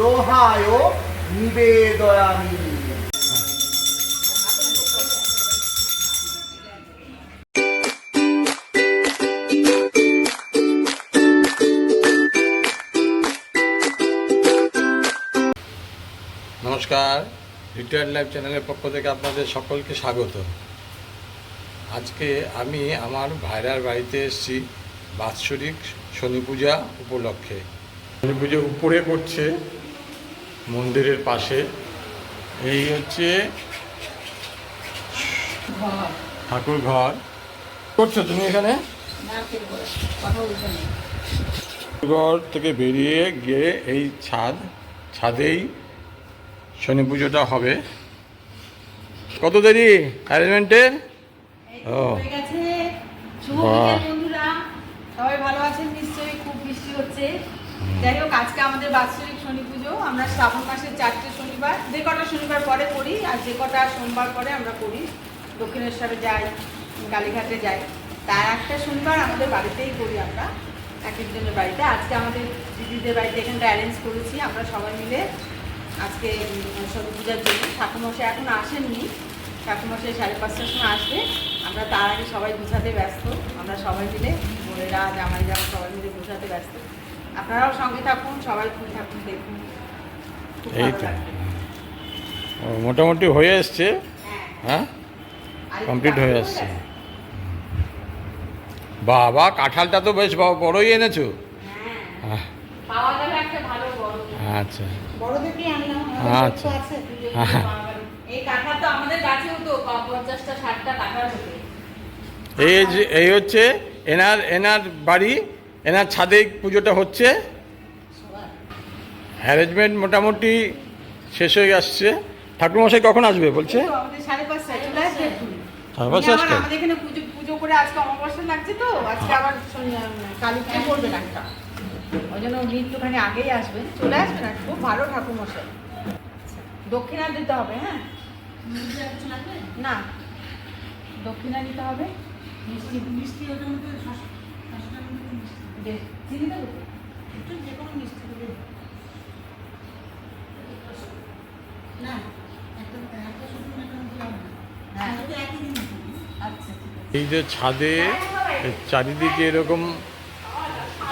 গ্রহায় নিবেদয়ামি। নমস্কার retired life চ্যানেলের পক্ষ থেকে আপনাদের সকলকে স্বাগত। আজকে আমি আমার ভাইরার বাড়িতে এসেছি বাৎসরিক শনি পূজা উপলক্ষে। শনি পুজো উপরে করছে। মন্দিরের পাশে। এই হচ্ছে ঠাকুর ঘর। করছ তুমি এখানে? ঘর থেকে বেরিয়ে গিয়ে এই ছাদ, ছাদেই শনি পুজোটা হবে। কত দেরি অ্যারেঞ্জমেন্টের ও। সবাই ভালো আছেন নিশ্চয়ই, খুব বৃষ্টি হচ্ছে। যাই হোক, আজকে আমাদের বাৎসরিক শনি পুজো। আমরা শ্রাবণ মাসের চারটে শনিবার, যে কটা শনিবার পরে করি, আর যে কটা সোমবার পরে আমরা করি। দক্ষিণেশ্বরে যাই, কালীঘাটে যাই, তার একটা শনিবার আমাদের বাড়িতেই করি আমরা এক একজনের বাড়িতে। আজকে আমাদের দিদিদের বাড়িতে এখানটা অ্যারেঞ্জ করেছি, আমরা সবাই মিলে আজকে শনি পূজার জন্য। ঠাকুরমশাই এখন আসেননি, ঠাকুরমশাই সাড়ে পাঁচটার সময় আসবে। আমরা তার আগে সবাই গুছাতে ব্যস্ত, আমরা সবাই মিলে বোনেরা জামাই জামা সবাই মিলে গুছাতে ব্যস্ত। আপনারাও সঙ্গে থাকুন সবাই ফুল থাকুন দেখুন। এই তো মোটামুটি হয়ে এসছে? হ্যাঁ। হ্যাঁ? কমপ্লিট হয়ে আসছে। বাবা কাঁঠালটা তো বেশ ব- বড়ই এনেছো? হ্যাঁ। আচ্ছা বড়। দেখে আনলাম আচ্ছা। হ্যাঁ। এই যে এই হচ্ছে এনার এনার বাড়ি এনার ছাদে পুজোটা হচ্ছে। অ্যারেঞ্জমেন্ট মোটামুটি শেষ হয়ে আসছে। ঠাকুরমশাই কখন আসবে বলছে? সাড়ে পাঁচটা আবার আসবে? আমাদের পুজো পুজো করে আজকে অমাবস্যা লাগছে তো আজকে আবার কালী পুজো করবেন একটা। ওই জন্য উনি একটুখানি আগেই আসবেন। চলে আসবেন আর খুব ভালো দক্ষিণা দিতে হবে হ্যাঁ? না। দক্ষিণা দিতে হবে। মিষ্টি মিষ্টি মধ্যে বেশ, চিনি দেবো? তো? একটু যে কোনো মিষ্টি দেবে। হ্যাঁ। আচ্ছা এই যে ছাদে চারিদিকে এরকম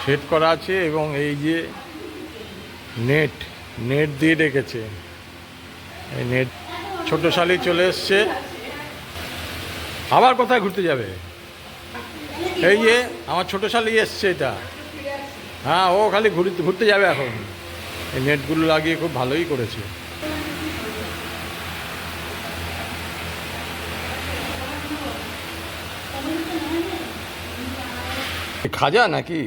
সেট করা আছে এবং এই যে নেট নেট দিয়ে রেখেছে এই নেট ছোট শালি চলে এসছে। আবার কোথায় ঘুরতে যাবে? এই যে, আমার ছোট শালি এসছে এটা। হ্যাঁ ও খালি ঘুরতে ঘুরতে যাবে এখন। এই নেটগুলো লাগিয়ে খুব ভালোই করেছে। খাজা নাকি?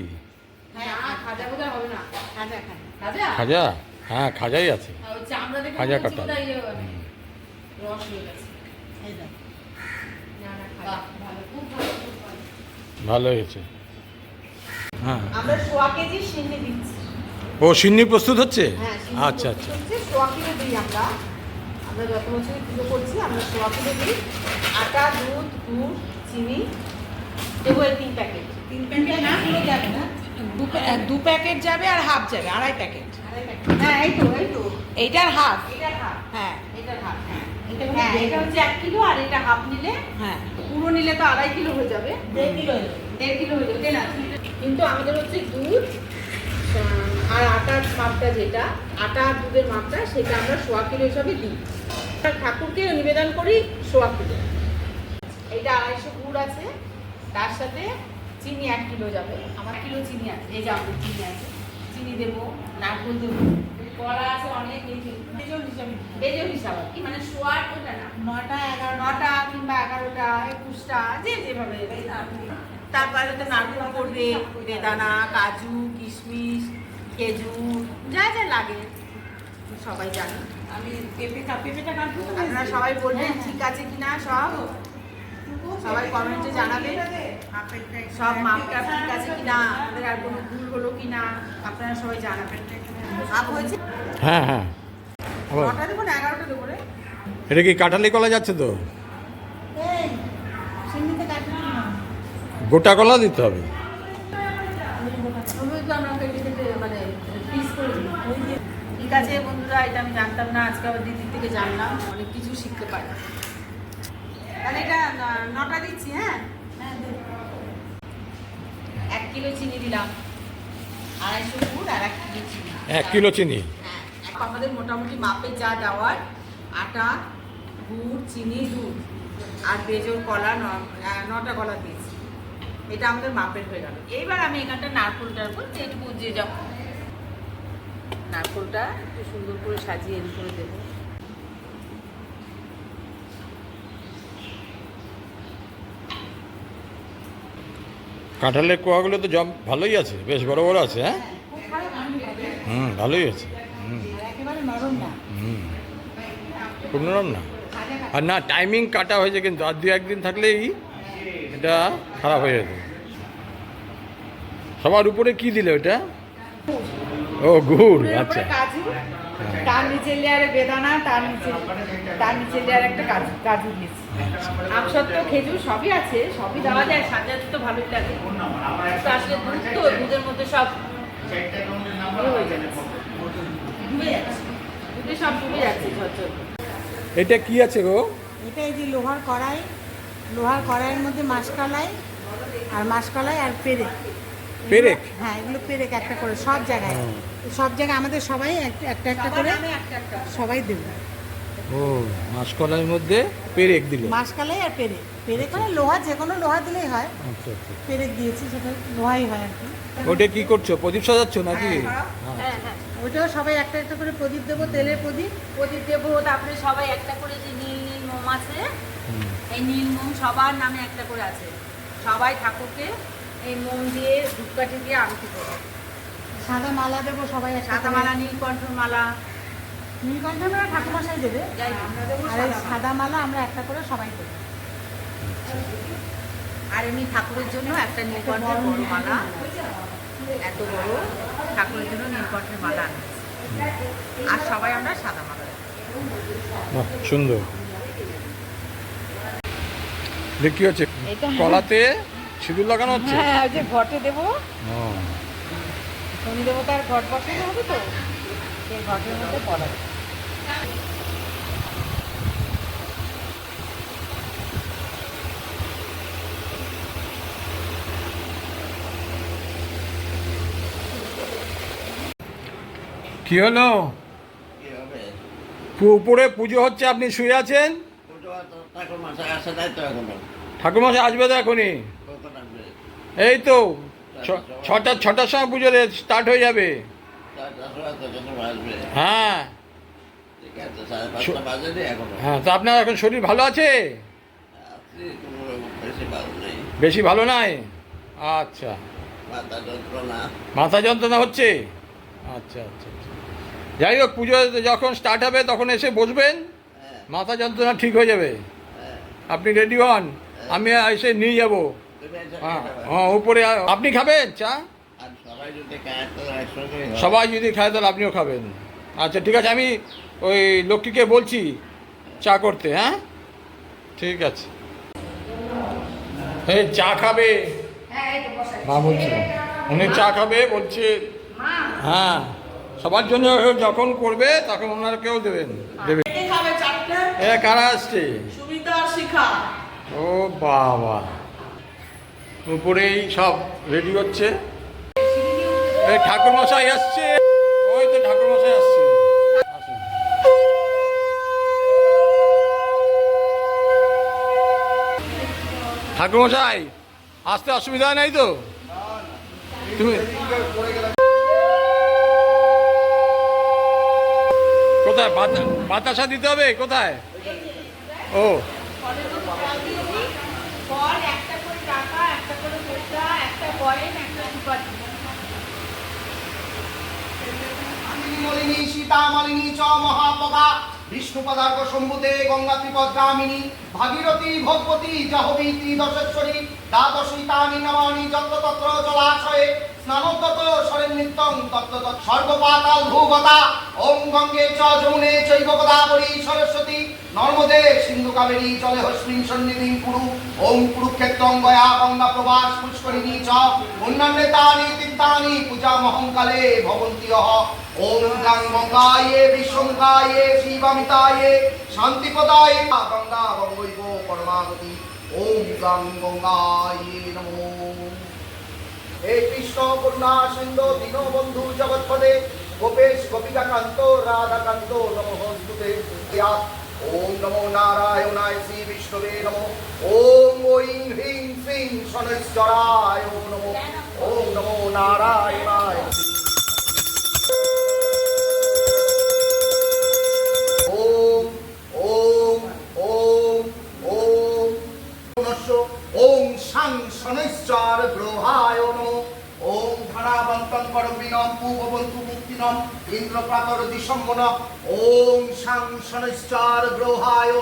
খাজা? হ্যাঁ খাজাই আছে। খাজা কাটা। ভালো, হয়েছে। হ্যাঁ। আমরা সোয়া কেজি সিন্নি দিচ্ছি। ও সিন্নি প্রস্তুত হচ্ছে? হ্যাঁ আচ্ছা আচ্ছা। সোয়া কিলো দিই আমরা। আমরা যত বছরই পুজো করছি আমরা সোয়া কিলো দিই। আটা দুধ গুড় চিনি দেবো তিন প্যাকেট। তিন প্যাকেট না? পুরো যাবে না? দু প্যা- দু প্যাকেট যাবে আর হাফ যাবে আড়াই প্যাকেট। হ্যাঁ এই তো এই তো। এইটার হাফ। এটার হাফ। হ্যাঁ। এটার হাফ হ্যাঁ। এটা হচ্ছে এক কিলো আর এটা হাফ নিলে হ্যাঁ। পুরো নিলে তো আড়াই কিলো হয়ে যাবে। দেড় কিলো দেড় কিলো হয়ে যাবে না? কিন্তু আমাদের হচ্ছে দুধ আর আটার মাপটা যেটা আটা আর দুধের মাপটা সেটা আমরা সোয়া কিলো হিসাবে দিই। ঠাকুরকে নিবেদন করি সোয়া কিলো। এইটা আড়াইশো গুড় আছে তার সাথে চিনি এক কিলো যাবে। আমার কিলো চিনি আছে এই যে আমাদের চিনি আছে। চিনি দেবো নারকেল দেবো আছে অনেক বেজোর হিসাবে কি মানে ওটা না। নটা এগারো নটা কিংবা এগারোটা একুশটা যে যেভাবে তারপরে তো নারকেল পড়বে বেদানা কাজু কিশমিশ খেজুর যা যা লাগে। সবাই জানে। আমি পেঁপে পেঁপেটা কাটবো আপনারা সবাই বলবেন ঠিক আছে কিনা সব? সবাই কমেন্টে জানাবেন সব মাপটা ঠিক আছে কিনা? আমাদের আর কোনো ভুল হলো কিনা? আপনারা সবাই জানাবেন। হ্যাঁ হ্যাঁ। এটা কি কাঁঠালি কলা যাচ্ছে তো? গোটা কলা দিতে হবে। মানে ঠিক আছে বন্ধুরা এটা আমি জানতাম না আজকে আবার দিদির থেকে জানলাম। অনেক কিছু শিখতে তাহলে এটা নটা দিচ্ছি হ্যাঁ? হ্যাঁ এক কিলো চিনি দিলাম। আড়াইশো গুড় আর এক কিলো চিনি। এক কিলো চিনি? হ্যাঁ এখন আমাদের মোটামুটি মাপে যা দেওয়ার আটা গুড় চিনি দুধ আর বেজোর কলা নটা কলা দিয়েছি। এটা আমাদের মাপের হয়ে গেল। এইবার আমি এখানটা নারকোল টারকোল যেটুকু যে যখন নারকোলটা একটু সুন্দর করে সাজিয়ে এর করে দেবো। কাঁঠালের কোয়াগুলো তো জম ভালোই আছে, বেশ বড় বড় আছে হ্যাঁ। হুম, ভালোই আছে, হুম। হুম। নরম না? আর না টাইমিং কাটা হয়েছে কিন্তু, আর দু একদিন থাকলেই এটা খারাপ হয়ে যেত সবার উপরে কি দিলে ওটা? ও, গুড় আচ্ছা। তার নিচের লেয়ারে বেদানা তার নিচে তার নিচের লেয়ারে একটা কাজু কাজু দিয়েছি। আমসত্ত্ব খেজুর সবই আছে সবই দেওয়া যায় সাজাতে তো ভালোই লাগে। তো আসলে দুধ তো দুধের মধ্যে সব হয়ে যাচ্ছে। ডুবে যাচ্ছে। দুধে সব ডুবে যাচ্ছে ঝরঝর। এটা কি আছে গো? এটা এই যে লোহার কড়াই। লোহার কড়াইয়ের মধ্যে মাসকালাই আর মাসকালাই আর পেরেক। পেরেক? হ্যাঁ এগুলো পেরেক একটা করে সব জায়গায়। সব জায়গায় আমাদের সবাই একটা একটা করে একটা একটা। সবাই দেবে। ও মাসকলাইয়ের মধ্যে পেরেক দিল। মাসকালাই আর পেরেক। পেরেক মানে লোহা যে কোনো লোহা দিলেই হয়। আচ্ছা আচ্ছা। পেরেক দিয়েছি সেটা লোহাই হয় আর কি। ওটা কি করছ? প্রদীপ সাজাচ্ছ নাকি? হ্যাঁ হ্যাঁ। ওইটাও সবাই একটা একটা করে প্রদীপ দেবো তেলের প্রদীপ। প্রদীপ দেবো তারপরে সবাই একটা করে যে নীল নীল মোম আছে এই নীল মোম সবার নামে একটা করে আছে। সবাই ঠাকুরকে এই মোম দিয়ে ধূপকাঠি দিয়ে আরতি করবে সাদা মালা দেবো সবাই সাদা মালা নীলকণ্ঠ মালা নীলকণ্ঠ আমরা ঠাকুরমশাই দেবে আর এই সাদা মালা। আমরা একটা করে সবাই দেবো। আর এমনি ঠাকুরের জন্য একটা নীলকণ্ঠের বড় মালা। এত বড়। ঠাকুরের জন্য নীলকণ্ঠের মালা আর সবাই আমরা সাদা মালা সুন্দর। দেখ হচ্ছে? কলাতে সিঁদুর লাগানো হচ্ছে? হ্যাঁ ওই যে ঘটে দেবো। ও, শনি দেবতার ঘট বসানো হবে তো? সেই ঘটের মধ্যে পড়া কি হলো? উপরে পুজো হচ্ছে আপনি শুয়ে আছেন? ঠাকুরমশাই আসবে তো এখনই? এই তো ছটা, ছটার সময় পুজো স্টার্ট হয়ে যাবে। হ্যাঁ। হ্যাঁ তো আপনার এখন শরীর ভালো আছে? বেশি ভালো নাই? আচ্ছা। মাথা যন্ত্রণা হচ্ছে? আচ্ছা আচ্ছা আচ্ছা। যাই হোক, পুজো যখন স্টার্ট হবে, তখন এসে বসবেন। মাথা যন্ত্রণা ঠিক হয়ে যাবে। আপনি রেডি হন? আমি এসে নিয়ে যাব। হ্যাঁ হ্যাঁ উপরে আপনি খাবেন চা? সবাই যদি খায় তাহলে আপনিও খাবেন। আচ্ছা ঠিক আছে আমি ওই লক্ষ্মীকে বলছি চা করতে হ্যাঁ? ঠিক আছে। এই চা খাবে? মা বলছে উনি চা খাবে বলছে হ্যাঁ সবার জন্য যখন করবে তখন ওনারকেও দেবেন দেবে এ কারা আসছে? ও বাবা। উপরেই সব রেডি হচ্ছে। এই ঠাকুর মশাই আসছে। ওই তো ঠাকুর মশাই আসছে। ঠাকুর মশাই আসতে অসুবিধা নেই তো? তুমি কোথায়? বাতাসা দিতে হবে? কোথায়? ও। করে টাকা একটা করে একটা একটা মালিনী চ মহাপদা বিষ্ণু পদার্ঘ শম্ভুতে, গঙ্গা ত্রিপদ্রামিনী ভাগীরথী, ভগবতী জাহবী ত্রিদশেশ্বরী, দ্বাদশী তানি নমানি যত্র তত্র জলাশয়ে স্নানোদ্যত সরেন নিত্যং তত্ত্ব সর্বপাতাল ভূগতা ওম গঙ্গে চ যমুনে চৈব গোদাবরী সরস্বতী নর্মদে সিন্ধু কাবেরী জলে হস্মিন সন্নিধিং, কুরু, ওম কুরুক্ষেত্রং গয়া গঙ্গা প্রবাস, পুষ্করিণী চ, অন্যান্যে তানি তীর্থানি পূজা মহঙ্কালে ভবন্তি অহ। ওম গাং গঙ্গায়ে, বিশ্বঙ্গায়ে, শিবামিতায়ে, শান্তিপদায়ে, গঙ্গা গঙ্গৈব পরমাগতি। ওম গাং গঙ্গায়ে নমো। হে কৃষ্ণ করুণা সিন্ধু, দীনবন্ধু, জগৎপদে। গোপেশ, গোপিকাকান্ত, রাধাকান্ত নমস্তুতে ওম নমো নারায়ণায় শ্রী বিষ্ণবে নমো। ওম ঐং হ্রিং শ্রীং শনৈশ্বরায় নমো। ওম নমো নারায়ণায় ওম ওম ওম গ্রহায় নমো। ধনাবন্তং করবিনম পূববন্তু মুক্তিনম ইন্দ্রপ্রাতর দিশম্বন ওম সাং শনৈশ্চর গ্রহায়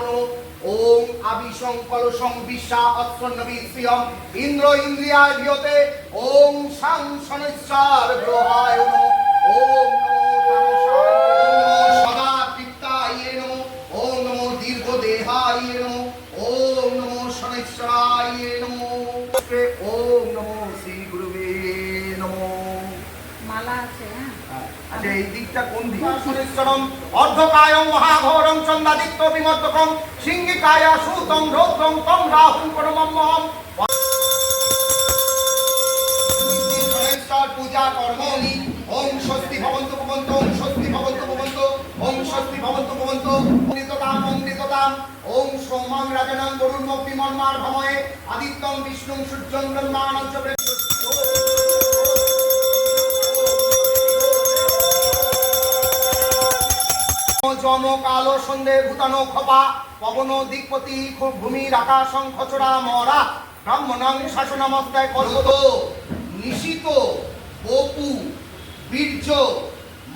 ওম আবিশং কলসং বিশ্বা অৎসন্নবিশ্রিয়ম ইন্দ্র ইন্দ্রিয়ায় ভিয়তে ওম সাং শনৈশ্চর গ্রহায় ওম আচ্ছা এই দিকটা কোন দিক? শনেশ্বরম অর্ধকায়ং চন্দাদিত্য বিমর্দকং সিংহিকায়া সুতং রৌদ্রং তং রাহুং পরমম্মহম। পূজা ভবন্তু ভবন্তু, ওম স্বস্তি ভবন্তু ভবন্তু, ওম স্বস্তি ভবন্তু ভবন্তু। অমৃততাম বিষ্ণুং সূর্যং ব্রহ্মাণঞ্চ জম কালো সন্ধে ভূতানো খপা পবন দিকপতি ভূমির আকাশং খচড়া মরা। ব্রাহ্মণং শাসনামস্তায় কর্মত নিশিত বপু বীর্য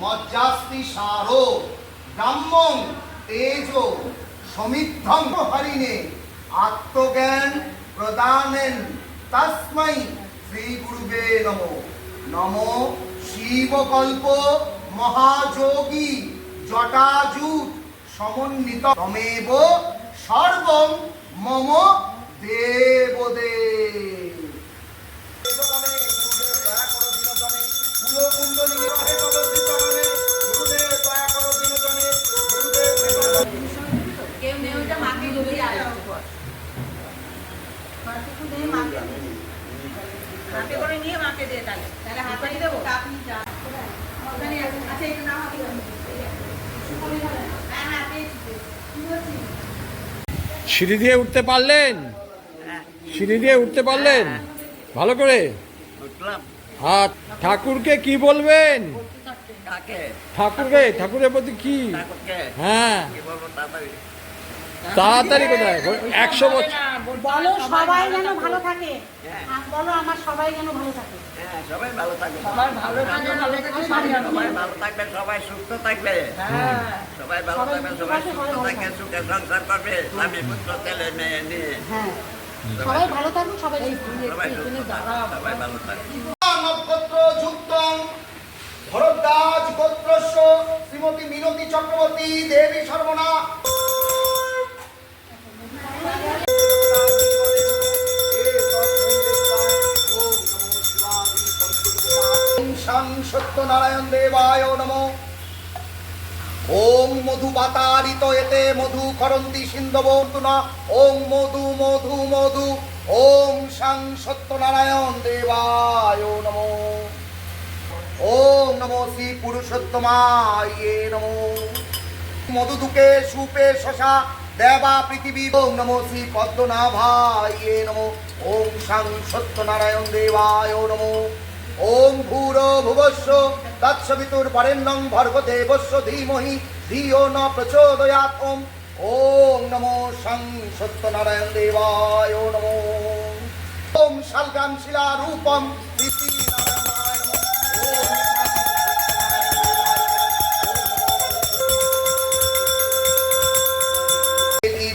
মজ্জাস্তি সার। ব্রাহ্মণ তেজ সমিদ্ধং হরিণে আত্মজ্ঞান প্রদানেন। তস্मै শ্রী গুরুবে নম। নম শিবকল্প মহাযোগী। জটাজুট সমন্বিত তমেব সর্বং মম নেই ওটা মাকে করে নিয়ে মাকে দে তাহলে। তাহলে হাতে দেবো আপনি যা ওখানে আছে। আচ্ছা এটা নাও হাতে করে। হ্যাঁ হ্যাঁ পেয়েছি পেয়েছি। সিঁড়ি দিয়ে উঠতে পারলেন? সিঁড়ি দিয়ে উঠতে পারলেন? ভালো করে। আর ঠাকুরকে কি বলবেন? ঠাকুরকে? ঠাকুরের প্রতি কি? হ্যাঁ। তাড়াতাড়ি কোথায়? একশো বছর। বলো সবাই যেন ভালো থাকে। বলো আমার সবাই যেন ভালো থাকে। সবাই ভালো থাকবে। সবার ভালো থাকবে সবাই ভালো থাকবে সবাই সুস্থ থাকবে। সবাই ভালো থাকবে সবাই সুস্থ সবাই সুখে সংসার করবে। স্বামী পুত্র ছেলে মেয়ে নিয়ে। সবাই ভালো থাকবে সবাই সবাই সুস্থ থাকবে সবাই ভালো থাকবে। নক্ষত্র যুক্তং ভরদ্বাজ গোত্রস্য শ্রীমতী মিনতি চক্রবর্তী দেবী সর্বনা সত্যনারায়ণ দেবায় নমঃ। ওম মধু বাতারিত এতে মধু করন্তি সিন্ধবন্তুনা ওম মধু মধু মধু। ওম সাং সত্যনারায়ণ দেবায় নমো। ওম নমো শ্রী পুরুষোত্তমায় নমো। মধুদুকে সুপে শশা দেবা পৃথিবী। ওম নমো শ্রী পদ্মনাভায় নমো। ওম সাং সত্যনারায়ণ দেবায় নমো। ওম ভূর ভুবস্ব, তৎসবিতুর বরেণ্যং ভর্গ দেবস্য ধীমহি ধিও ন প্রচোদয়াৎ ওম। ওম নমো সং সত্যনারায়ণ দেবায় নমো। ওম শালগ্রাম শিলা রূপম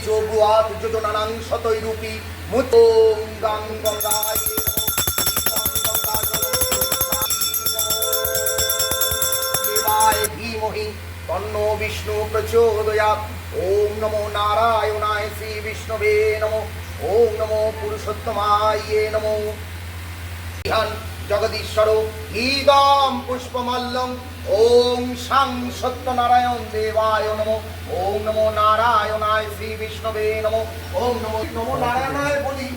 যোগুয়াত যোজনানাং শতৈরূপী। মুতোং গঙ্গায়। বিষ্ণু প্রচোদয়া ওম নমো নারায়ণায় শ্রী বিষ্ণবে নমো ওম নমো পুরুষোত্তমায় নমো ইহান জগদীশ্বর ইদম পুষ্পমাল্যং ওম সাং সত্যনারায়ণ দেবায় নমো ওম নমো নারায়ণায় শ্রী বিষ্ণবে নমো ওম নমো নমো নারায়ণায় বলি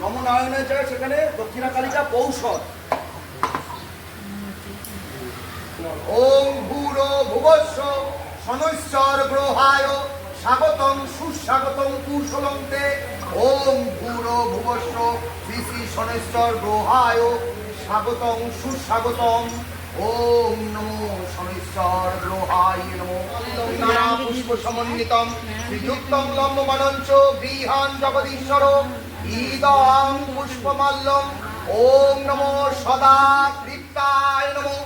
নমো নারায়ণের জায়গায় সেখানে দক্ষিণা কালিকা কৌশল ওম ভূরো ভুবস্ব শনৈশ্বর গ্রহায় স্বাগতম, সুস্বাগতম, কুশলন্তে। ওম ভূরো ভুবস্ব শ্রী শ্রী গ্রহায় স্বাগতম, সুস্বাগতম। ওম নমো শনৈশ্বর গ্রহায় নমো। নানা পুষ্প সমন্বিতম শ্রীযুক্তম লম্বমানঞ্চ গৃহান জগদীশ্বর ইদং পুষ্পমাল্যম। ওম নমো সদা তৃপ্তায় নমো।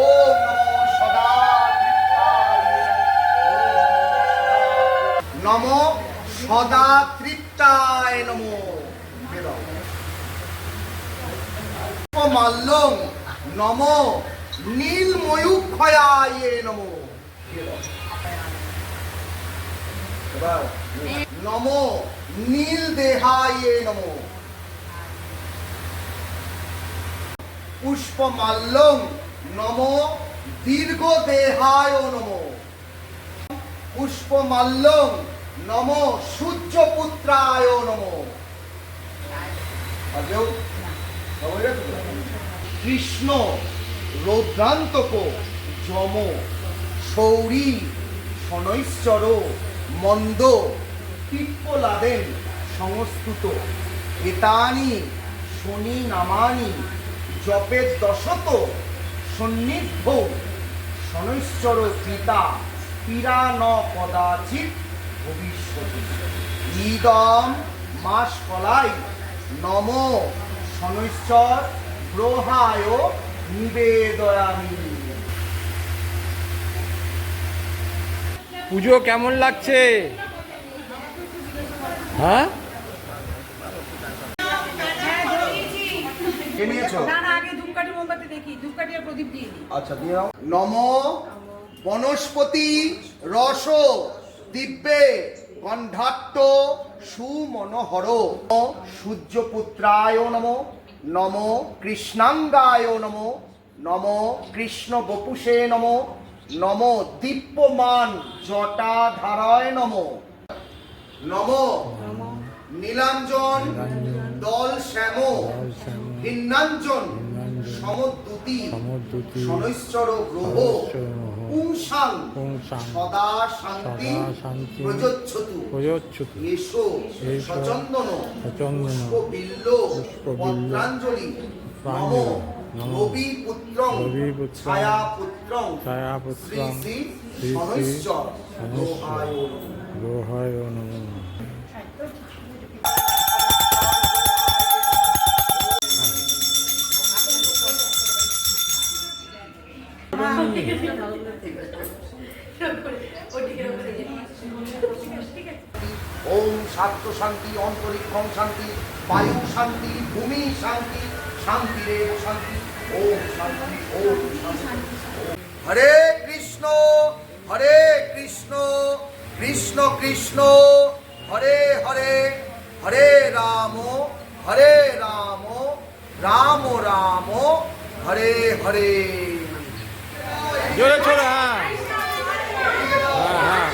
ওম নমো সদা নমো, সদা তৃপ্তায় নমো। মাল্যং নমো নীল ময়ূক্ষয়ায় নমো নমো। নীল দেহায় নমো পুষ্পমাল্যং নম। দীর্ঘ দেহায় নম। পুষ্পমাল্যং নম সূর্যপুত্রায় নম। কৃষ্ণ, রৌদ্রান্তক, যম, সৌরী, শনৈশ্বর, মন্দ, পিপ্পলাদেন সংস্কৃত এতানি শনি নামানি, জপের দশত সন্নিধ্য শনৈশ্বর পিতা পীড়া ন কদাচিৎ ভবিষ্যতি ইদম মাস কলাই নম শনৈশ্বর গ্রহায় নিবেদয়ামি। পুজো কেমন লাগছে? হ্যাঁ? আচ্ছা দিয়ে নম বনস্পতি রস। দিব্যে গন্ধাট্ট সুমনোহর। সূর্যপুত্রায় নম নম কৃষ্ণাঙ্গায় নম নম কৃষ্ণ বপুষে নম নম দীপ্যমান জটাধারায় নম। নম নীলাঞ্জন দল শ্যাম ভিন্নাঞ্জন সমদ্যুতি শনৈশ্বর গ্রহ, পুংসাং পুংসাং, সদা শান্তি সদা শান্তি, প্রযোচ্ছতু। প্রযোচ্যুতি, এসো এসো, সচন্দন সচন্দন, পুষ্পবিল্ল। পত্রাঞ্জলি। নম। পুষ্পাঞ্জলি, নমঃ। রবি পুত্রং ছায়া পুত্রং শ্রী ছায়াপুত্রং, শ্রী শ্রী শ্রী শনৈশ্বর শনৈশ্বর, গ্রহায় গ্রহায় নম। ওম স্বার্থ শান্তি অন্তরিক্ষম শান্তি, বায়ু শান্তি, ভূমি শান্তি শান্তি রে শান্তি, ওম শান্তি ওম শান্তি। হরে কৃষ্ণ হরে কৃষ্ণ কৃষ্ণ কৃষ্ণ, হরে হরে হরে রাম হরে রাম রাম রাম, হরে হরে। জোরে ছোড়ে হ্যাঁ হ্যাঁ হ্যাঁ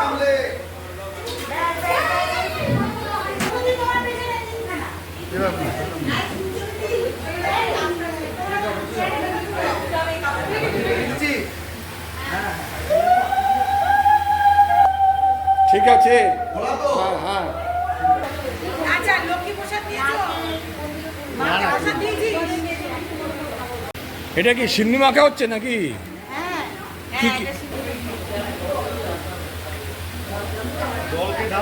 সামলে জি ঠিক আছে। হ্যাঁ হ্যাঁ। আচ্ছা লক্ষ্মী প্রসাদ এটা কি সিন্নি মাখা হচ্ছে নাকি? হ্যাঁ। কি কি তা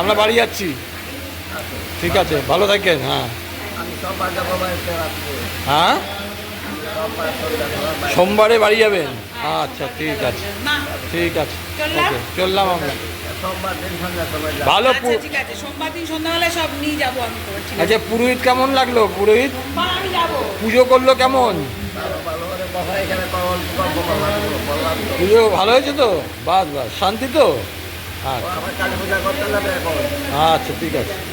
আমরা বাড়ি যাচ্ছি। ঠিক আছে ভালো থাকেন হ্যাঁ। হ্যাঁ। সোমবারে বাড়ি যাবেন? আচ্ছা ঠিক আছে। ঠিক আছে? ওকে চললাম আমরা। ভালো আচ্ছা আচ্ছা পুরোহিত কেমন লাগল? পুরোহিত? পুজো করল কেমন। পুজো ভালো হয়েছে তো? বাস বাস। শান্তি তো? আচ্ছা। আচ্ছা ঠিক আছে।